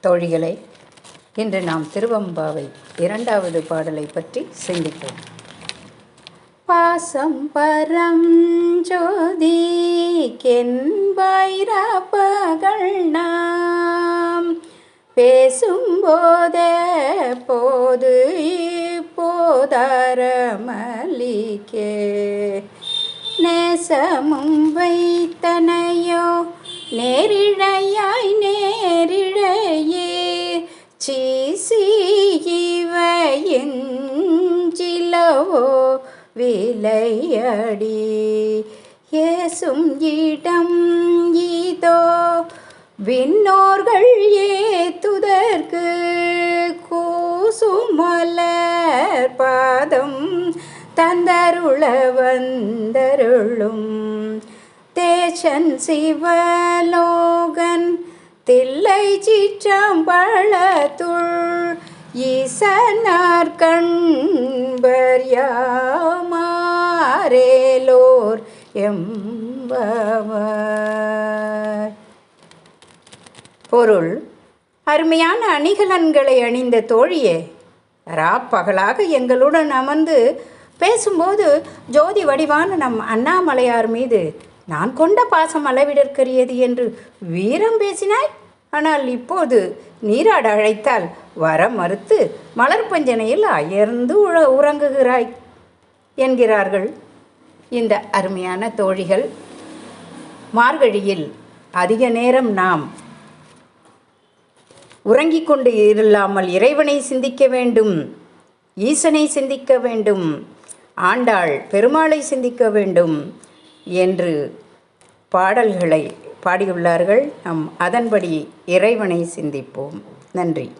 தோழிகளை இன்று நாம் திருவம்பாவை இரண்டாவது பாடலை பற்றி சிந்திப்போம். பாசம் பரம் ஜோதி பகல் நாம். பேசும்போதே போது இப்போதரமலிக்கே நேசமும் வைத்தன இவையிஞ்சிலவோ விலையடி. ஏசும் இடம் ஈதோ விண்ணோர்கள் ஏத்துதற்கு கூசுமலர் பாதம் தந்தருள வந்தருளும். தேச்சன் சிவலோகன் தில்லை சிற்றம்பளத்துள் ஈசனார் கண் யாமாரேலோர் எம்பவர் பொருள் அருமையான அணிகலன்களை அணிந்த தோழியே ராப்பகலாக எங்களுடன் அமர்ந்து பேசும்போது ஜோதி வடிவான நம் அண்ணாமலையார் மீது நான் கொண்ட பாசம் அளவிடற்கரியது என்று வீரம் பேசினாய்? ஆனால் இப்போது நீராட அழைத்தால் வர மறுத்து மலர் பஞ்சனையில் அயர்ந்து உழ உறங்குகிறாய் என்கிறார்கள். இந்த அருமையான தோழிகள் மார்கழியில் அதிக நேரம் நாம் உறங்கிக் கொண்டு இல்லாமல் இறைவனை சிந்திக்க வேண்டும் ஈசனை சிந்திக்க வேண்டும் ஆண்டாள் பெருமாளை சிந்திக்க வேண்டும் என்று பாடல்களை பாடியுள்ளார்கள். நம் அதன்படி இறைவனை சிந்திப்போம். நன்றி.